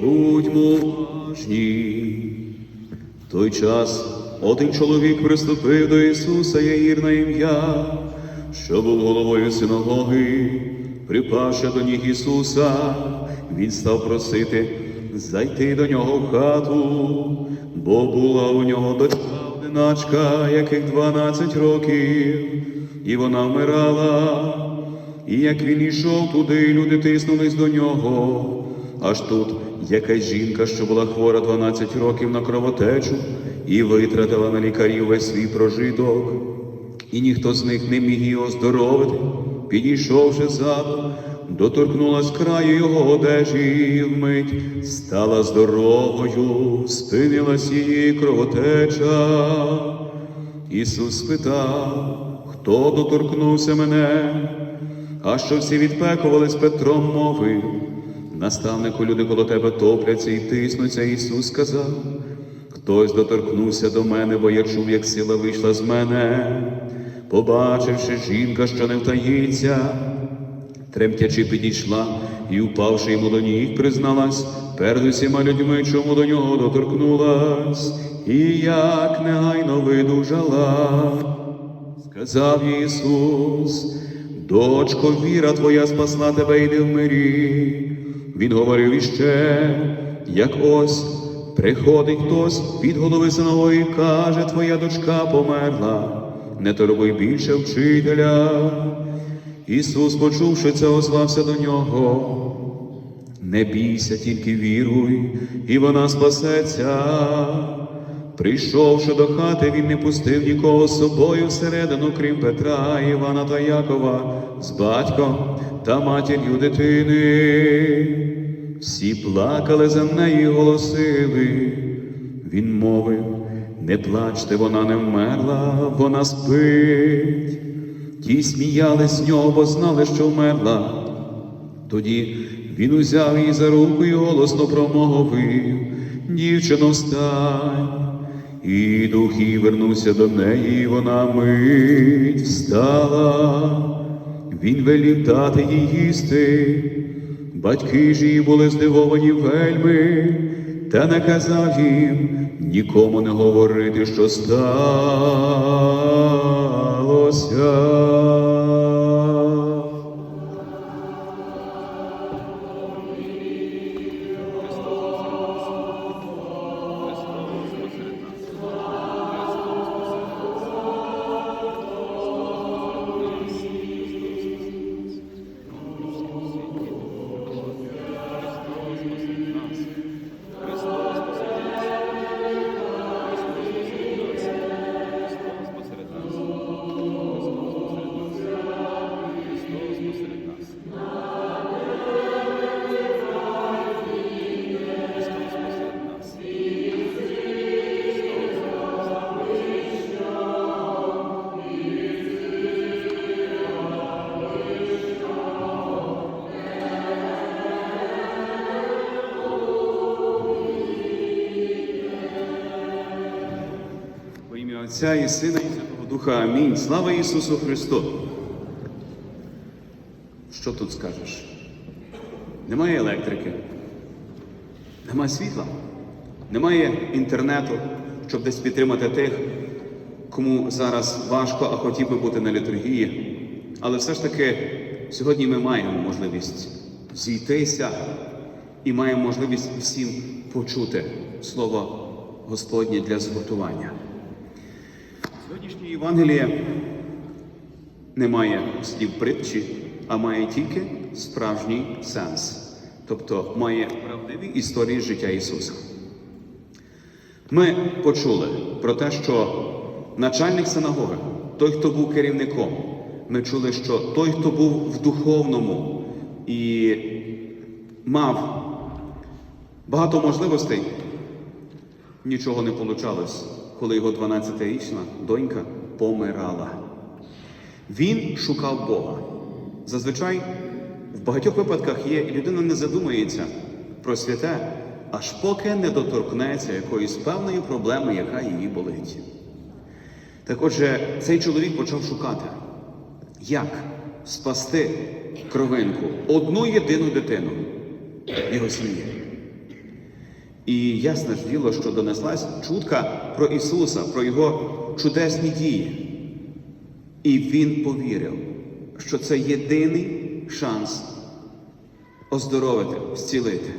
будьмо уважні. В той час один чоловік приступив до Ісуса Яїр на ім'я, що був головою синагоги, припавши до ніг Ісуса, він став просити зайти до нього в хату, бо була у нього дочка одиначка, яких дванадцять років, і вона вмирала. І як він йшов туди, люди тиснулись до нього. Аж тут якась жінка, що була хвора 12 років на кровотечу, і витратила на лікарів весь свій прожиток. І ніхто з них не міг її оздоровити, підійшовши ззаду, доторкнулась краю його одежі, і вмить стала здоровою, спинилась її кровотеча. Ісус спитав, хто доторкнувся мене, а що всі відпекували з Петром мовив. Наставнику люди коло тебе топляться і тиснуться. Ісус сказав, хтось доторкнувся до мене, бо я чув, як сила вийшла з мене, побачивши жінка, що не втаїться, тремтячи підійшла і, упавши йому до ніг, призналась перед усіма людьми, чому до нього доторкнулась, і як негайно видужала. Сказав Ісус, дочко, віра твоя спасла тебе, йди в мирі. Він говорив іще, як ось приходить хтось від голови синової, каже, твоя дочка померла, не турбуй більше вчителя. Ісус, почувши це, озвався до нього. Не бійся, тільки віруй, і вона спасеться. Прийшовши до хати, він не пустив нікого з собою всередину, крім Петра, Івана та Якова, з батьком та матір'ю дитини. Всі плакали за нею і голосили. Він мовив, не плачте, вона не вмерла, вона спить. Ті сміялись з нього, бо знали, що вмерла. Тоді він узяв її за руку і голосно промовив, дівчино, встань. І дух її вернувся до неї, вона мить встала. Він велів дати їй їсти. Батьки ж її були здивовані вельми, та наказав їм нікому не говорити, що сталося. Ім'я Отця і Сина, і Святого Духа. Амінь. Слава Ісусу Христу! Що тут скажеш? Немає електрики, немає світла, немає інтернету, щоб десь підтримати тих, кому зараз важко, а хотів би бути на літургії. Але все ж таки сьогодні ми маємо можливість зійтися і маємо можливість всім почути слово Господнє для згуртування. Сьогоднішнє Євангеліє не має слів притчі, а має тільки справжній сенс, тобто має правдиві історії життя Ісуса. Ми почули про те, що начальник синагоги, той, хто був керівником, ми чули, що той, хто був в духовному і мав багато можливостей, нічого не вийшло, коли його 12-річна донька помирала. Він шукав Бога. Зазвичай в багатьох випадках є, людина не задумується про святе, аж поки не доторкнеться якоїсь певної проблеми, яка її болить. Так отже, цей чоловік почав шукати, як спасти кровинку, одну єдину дитину його сім'ї. І ясне ж діло, що донеслась чутка про Ісуса, про Його чудесні дії. І він повірив, що це єдиний шанс оздоровити, зцілити.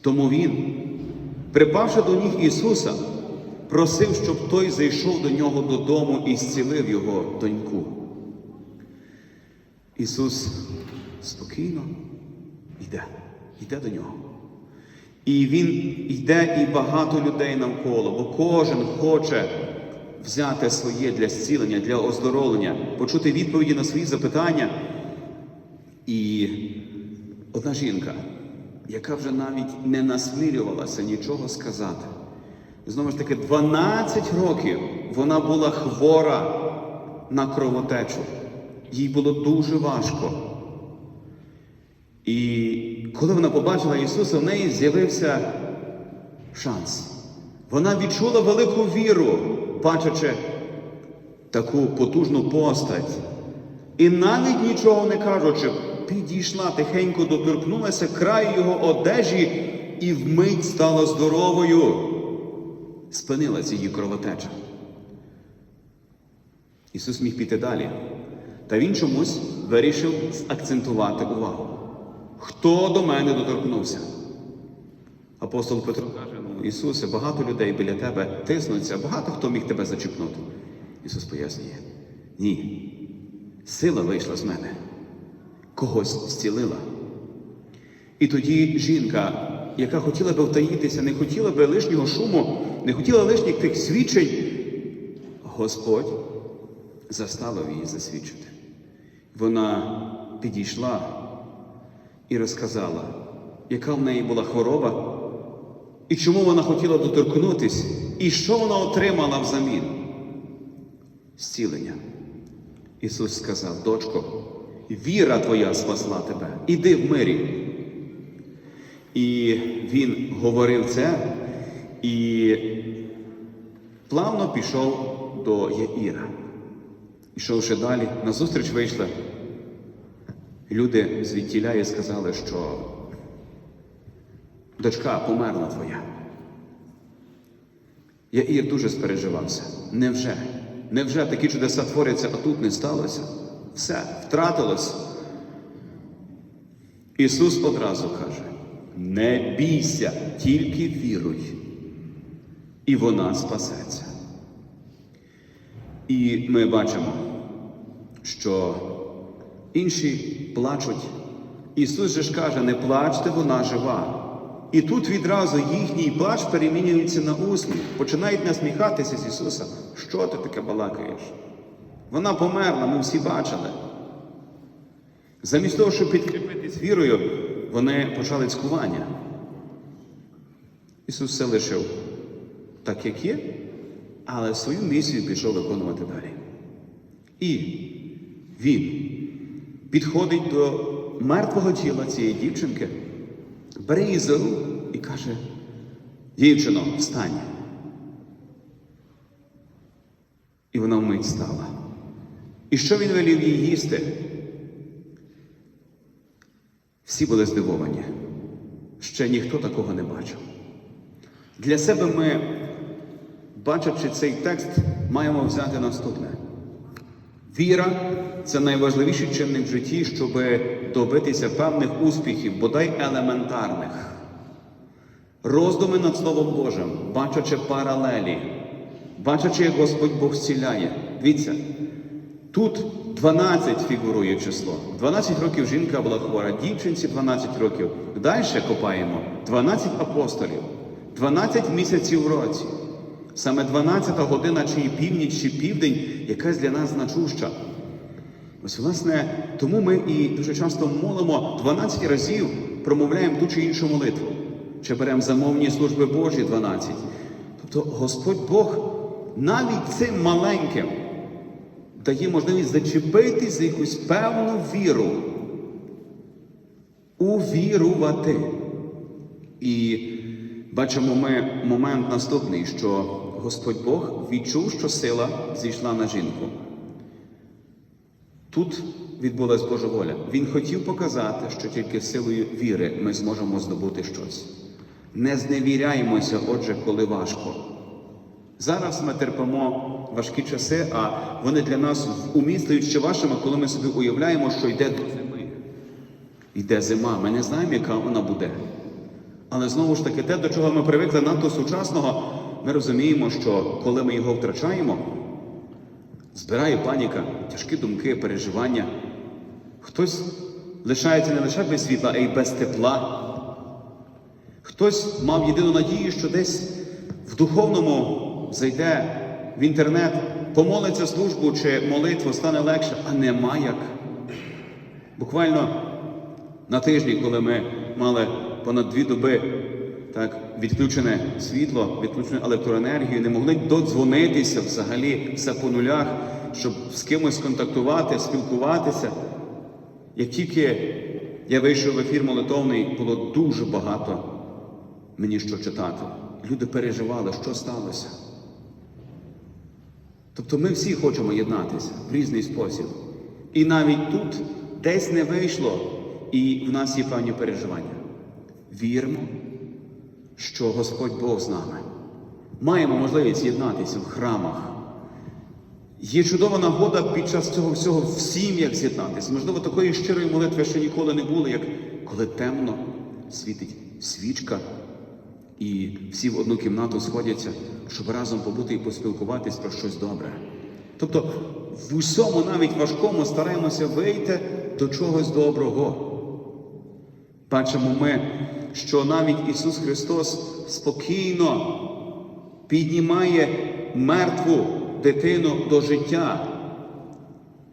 Тому він, припавши до ніг Ісуса, просив, щоб той зайшов до нього додому і зцілив його доньку. Ісус спокійно йде, йде до нього. І він йде, і багато людей навколо, бо кожен хоче взяти своє для зцілення, для оздоровлення, почути відповіді на свої запитання. І одна жінка, яка вже навіть не насмілювалася нічого сказати. Знову ж таки, 12 років вона була хвора на кровотечу. Їй було дуже важко. І коли вона побачила Ісуса, в неї з'явився шанс. Вона відчула велику віру, бачачи таку потужну постать. І навіть нічого не кажучи, підійшла тихенько доторкнулася краю його одежі і вмить стала здоровою. Спинилася її кровотеча. Ісус міг піти далі. Та він чомусь вирішив акцентувати увагу. Хто до мене доторкнувся? Апостол Петро каже: ну, Ісусе, багато людей біля тебе тиснуться, багато хто міг тебе зачепнути. Ісус пояснює: ні. Сила вийшла з мене, когось зцілила. І тоді жінка, яка хотіла би втаїтися, не хотіла би лишнього шуму, не хотіла лишніх тих свідчень, Господь заставив її засвідчити. Вона підійшла і розказала, яка в неї була хвороба, і чому вона хотіла доторкнутись, і що вона отримала взамін. Зцілення. Ісус сказав, дочко, віра твоя спасла тебе, іди в мирі. І Він говорив це і плавно пішов до Яїра. Ішовши далі, назустріч Люди звідтіля і сказали, що дочка померла твоя. Яїр дуже спереживався. Невже? Невже такі чудеса творяться, а тут не сталося? Все, втратилось. Ісус одразу каже: не бійся, тільки віруй, і вона спасеться. І ми бачимо, що інші плачуть. Ісус же ж каже, не плачте, вона жива. І тут відразу їхній плач перемінюється на усміх, починають насміхатися з Ісуса. Що ти таке балакаєш? Вона померла, ми всі бачили. Замість того, щоб підкріпитись вірою, вони почали цькування. Ісус все лишив так, як є, але свою місію пішов виконувати далі. І він підходить до мертвого тіла цієї дівчинки, бере її за руку і каже: дівчино, встань. І вона вмить стала. І що він велів їй їсти? Всі були здивовані. Ще ніхто такого не бачив. Для себе ми, бачачи цей текст, маємо взяти наступне. Віра це найважливіший чинник в житті, щоб добитися певних успіхів, бодай елементарних. Роздуми над Словом Божим, бачачи паралелі, бачачи, як Господь Бог зціляє. Дивіться, тут 12 фігурує число. 12 років жінка була хвора, дівчинці 12 років. Далі копаємо 12 апостолів, 12 місяців в році. Саме 12 година, чи північ, чи південь, якась для нас значуща. Ось, власне, тому ми і дуже часто молимо 12 разів, промовляємо ту чи іншу молитву, чи беремо замовні служби Божі 12. Тобто Господь Бог навіть цим маленьким дає можливість зачепитись за якусь певну віру, увірувати. І бачимо ми момент наступний, що Господь Бог відчув, що сила зійшла на жінку. Тут відбулась Божа воля. Він хотів показати, що тільки силою віри ми зможемо здобути щось. Не зневіряємося, отже, коли важко. Зараз ми терпимо важкі часи, а вони для нас уміслюють ще важчими, коли ми собі уявляємо, що йде до зими. Йде зима, ми не знаємо, яка вона буде. Але знову ж таки, те, до чого ми привикли надто сучасного, ми розуміємо, що коли ми його втрачаємо, збирає паніка, тяжкі думки, переживання. Хтось лишається не лише без світла, а й без тепла. Хтось мав єдину надію, що десь в духовному зайде в інтернет, помолиться службу чи молитву, стане легше, а нема як. Буквально на тижні, коли ми мали понад дві доби так, відключене світло, відключену електроенергію, не могли додзвонитися взагалі все по нулях, щоб з кимось контактувати, спілкуватися. Як тільки я вийшов в ефір молитовний, було дуже багато мені що читати. Люди переживали, що сталося. Тобто ми всі хочемо єднатися в різний спосіб. І навіть тут десь не вийшло, і в нас є певні переживання. Віримо, що Господь Бог з нами. Маємо можливість єднатися в храмах. Є чудова нагода під час цього всього в сім'ях з'єднатися. Можливо, такої щирої молитви ще ніколи не було, як коли темно світить свічка, і всі в одну кімнату сходяться, щоб разом побути і поспілкуватись про щось добре. Тобто в усьому, навіть важкому, стараємося вийти до чогось доброго. Бачимо ми, що навіть Ісус Христос спокійно піднімає мертву дитину до життя.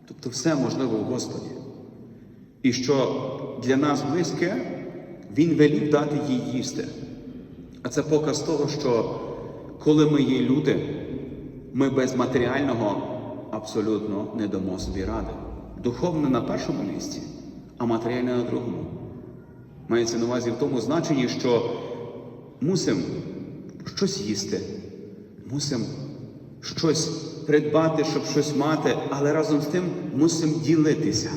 Тобто все можливо в Господі. І що для нас близьке, Він велів дати їй їсти. А це показ того, що коли ми є люди, ми без матеріального абсолютно не дамо собі ради. Духовне на першому місці, а матеріальне на другому. Мається на увазі в тому значенні, що мусимо щось їсти, мусимо щось придбати, щоб щось мати, але разом з тим мусимо ділитися.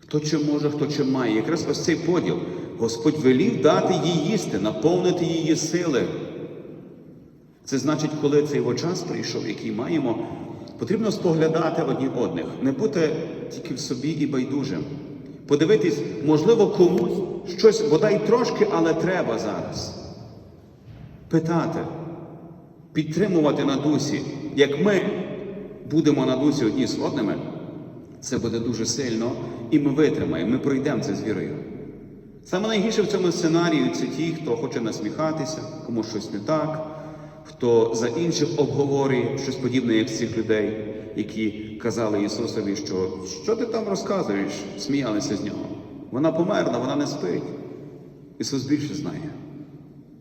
Хто чим може, хто чим має. Якраз ось цей поділ. Господь велів дати їй їсти, наповнити її сили. Це значить, коли цей його час прийшов, який маємо, потрібно споглядати одні одних, не бути тільки в собі і байдужим. Подивитись, можливо, комусь щось бодай трошки, але треба зараз. Питати, підтримувати на дусі. Як ми будемо на дусі одні з одними, це буде дуже сильно, і ми витримаємо, ми пройдемо це з вірою. Саме найгірше в цьому сценарію це ті, хто хоче насміхатися, кому щось не так, хто за інших обговорює щось подібне, як цих людей, які казали Ісусові, що що ти там розказуєш, сміялися з нього. Вона померла, вона не спить. Ісус більше знає.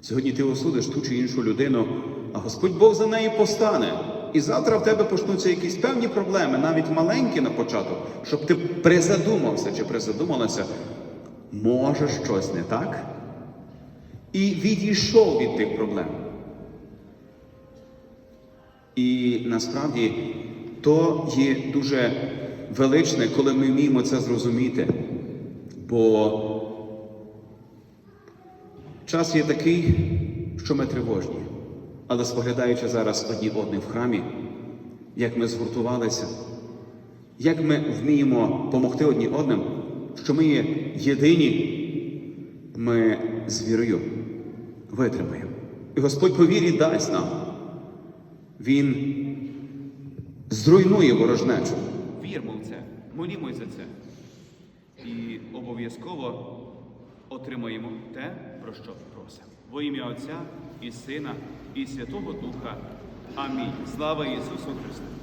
Сьогодні ти осудиш ту чи іншу людину, а Господь Бог за неї постане. І завтра в тебе почнуться якісь певні проблеми, навіть маленькі на початок, щоб ти призадумався чи призадумалася, може щось не так? І відійшов від тих проблем. І насправді то є дуже величне, коли ми вміємо це зрозуміти. Бо час є такий, що ми тривожні. Але споглядаючи зараз одні одних в храмі, як ми згуртувалися, як ми вміємо допомогти одні одним, що ми є єдині, ми з вірою витримаємо. І Господь по вірі дасть нам. Він зруйнує ворожнечу. Вірмо в це, молімось за це. І обов'язково отримаємо те, про що просимо. Во ім'я Отця і Сина, і Святого Духа. Амінь. Слава Ісусу Христу!